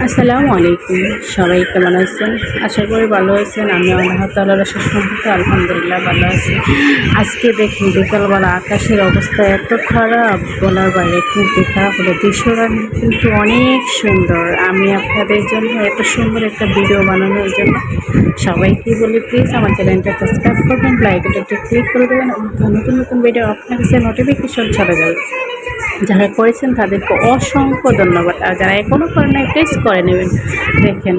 আসসালামু আলাইকুম। সবাই কেমন আছেন? আশা করি ভালো আছেন। আমি আল্লাহ তাল্লাহ সম্পর্কে আলহামদুলিল্লাহ ভালো আছি। আজকে দেখুন, বিকালবেলা আকাশের অবস্থা এত খারাপ, বলার বাইরে কিন্তু খারাপ হলো দৃশ্যটা কিন্তু অনেক সুন্দর। আমি আপনাদের জন্য এত সুন্দর একটা ভিডিও বানানোর জন্য সবাইকে বলি প্লিজ আমার চ্যানেলটা সাবস্ক্রাইব করবেন লাইক একটু ক্লিক করে দেবেন নতুন নতুন ভিডিও আপনার কাছে নোটিফিকেশন চলে যাবে যারা করেছেন তাদেরকে অসংখ্য ধন্যবাদ। আর যারা এখনও করে নাই প্রেস করে নেবেন। দেখেন,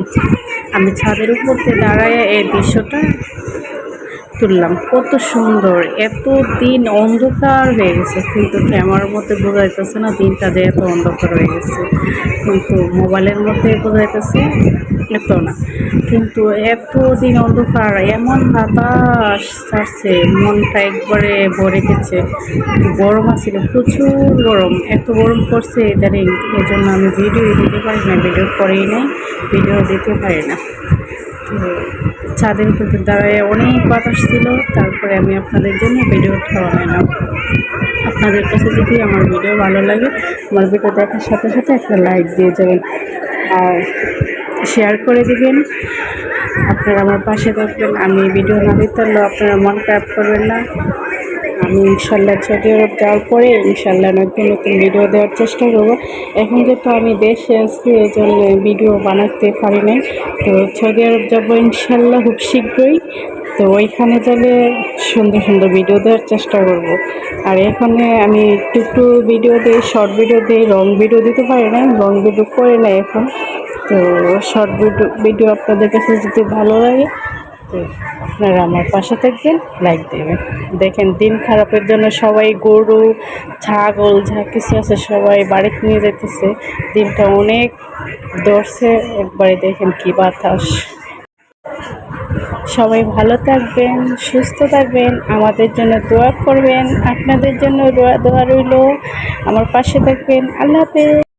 আমি ছাদের উপর দাঁড়ায় এই দৃশ্যটা তুললাম। কত সুন্দর এত দিন অন্ধকার হয়ে গেছে, কিন্তু ক্যামেরার মধ্যে বোঝা যাইতেছে না দিনটা যে এত অন্ধকার হয়ে গেছে। কিন্তু মোবাইলের মধ্যে বোঝা যাইতেছে এত না। কিন্তু এত দিন অন্ধকার, এমন বাতাস ছাড়ছে, মনটা একবারে ভরে গেছে। গরম আছিল, প্রচুর গরম, এত গরম পড়ছে ইদানিং। এই জন্য আমি ভিডিও দিতে পারি না, ভিডিও করেই নাই, ভিডিও দিতে পারি না। তো ছাদের দাঁড়ায় অনেক বাতাস ছিল, তারপরে আমি আপনাদের জন্য ভিডিও ভিডিওটা বানালাম আপনাদের কাছে যদি আমার ভিডিও ভালো লাগে, আমার ভিডিও দেখার সাথে সাথে একটা লাইক দিয়ে যাবেন আর শেয়ার করে দিবেন। আপনারা আমার পাশে থাকবেন, আমি ভিডিও না দিতে আপনারা মন খারাপ করবেন না। আমি ইনশাল্লাহ আরব যাওয়ার পরে ইনশাল্লাহ নতুন নতুন ভিডিও দেওয়ার চেষ্টা করব। এখন যেহেতু আমি দেশে আছি এই জন্য ভিডিও বানাতে পারি নাই। তো সৌদি আরব যাব ইনশাল্লাহ খুব শীঘ্রই। তো ওইখানে গেলে সুন্দর সুন্দর ভিডিও দেওয়ার চেষ্টা করব। আর এখানে আমি একটু ভিডিও দিই শর্ট ভিডিও দিই লং ভিডিও দিতে পারি না লং ভিডিও করে না এখন। তো শর্ট ভিডিও ভিডিও আপনাদের কাছে যদি ভালো লাগে তো আপনারা আমার পাশে থাকবেন লাইক দেবেন। দেখেন, দিন খারাপের জন্য সবাই গরু, ছাগল, যা কিছু আছে সবাই বাড়িতে নিয়ে যেতেছে দিনটা অনেক দর্শে একবারে দেখেন কি বাতাস। সবাই ভালো থাকবেন, সুস্থ থাকবেন, আমাদের জন্য দোয়া করবেন, আপনাদের জন্য দোয়া দোয়া রইল। আমার পাশে থাকবেন, আল্লাহ হাফেজ।